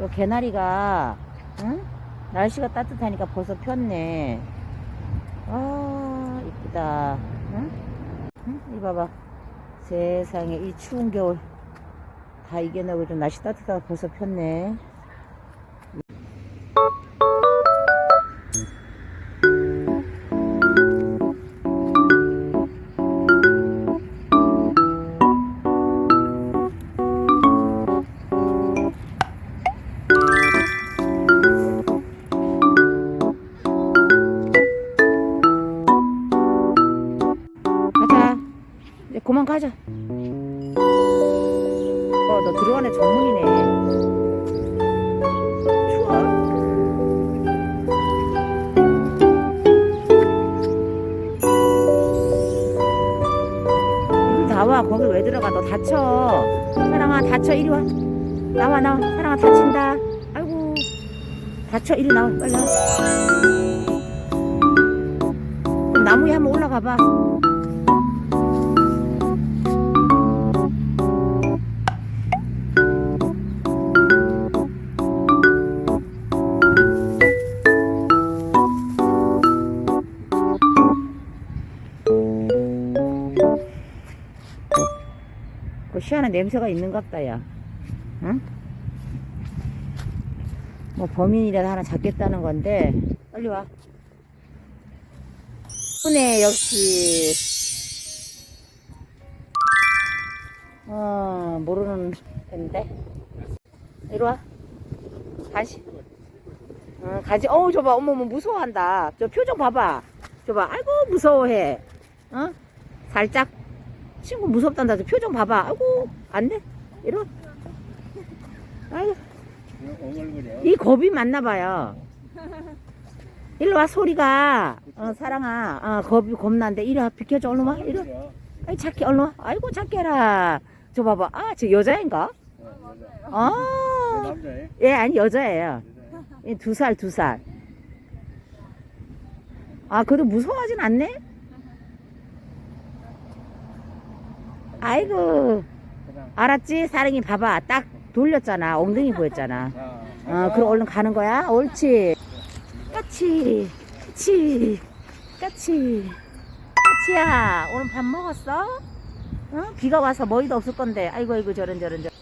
요 개나리가 응? 날씨가 따뜻하니까 벌써 폈네. 아 이쁘다. 응? 응? 이 봐봐. 세상에 이 추운 겨울 다 이겨내고 좀 날씨 따뜻하고 벌써 폈네. 그만 가자. 어, 너 들어가네 전문이네. 추워. 나와. 거기 왜 들어가? 너 다쳐. 사랑아, 다쳐. 이리 와. 나와, 나와. 사랑아, 다친다. 아이고. 다쳐. 이리 나와. 빨리. 그럼 나무에 한번 올라가 봐. 그 희한한 냄새가 있는 것 같다, 야. 응? 뭐 범인이라도 하나 잡겠다는 건데, 빨리 와. 푸네, 역시. 어, 모르는 앤데. 이리 와. 다시. 응, 가지. 어우, 저봐. 어머머, 무서워한다. 저 표정 봐봐. 저봐. 아이고, 무서워해. 어? 살짝. 친구 무섭단다. 저 표정 봐봐. 아이고, 안 돼. 아이고, 엉얼거려. 이 겁이 많나 봐요. 일로 와, 소리가. 어, 사랑아. 어, 겁이 겁난데. 이리 와, 비켜줘. 얼른 와. 이리 와. 아이, 착해. 얼른 와. 아이고, 착해라. 저 봐봐. 아, 저 여자인가? 아, 남자애? 예, 아니, 여자예요. 예, 두 살, 두 살. 아, 그래도 무서워하진 않네? 아이고, 알았지? 사랑이 봐봐. 딱 돌렸잖아. 엉덩이 보였잖아. 자, 어, 그럼 얼른 가는 거야? 옳지. 까치, 까치, 까치. 까치야, 오늘 밥 먹었어? 어? 비가 와서 머리도 없을 건데. 아이고, 아이고, 저런, 저런, 저런.